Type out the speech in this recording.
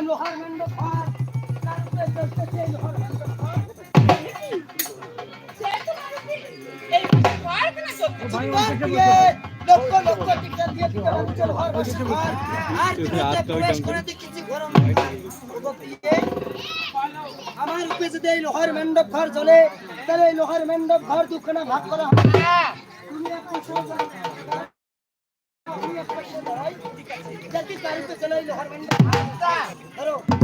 লক্ষ আমার রূপে যদি এই লোহার মণ্ডপ ঘর চলে তাহলে এই লোহার মণ্ডপ ঘর দুখানা ভাগ করা হবে তুমি সোজা। जल्दी कर तो चलो इधर बंदा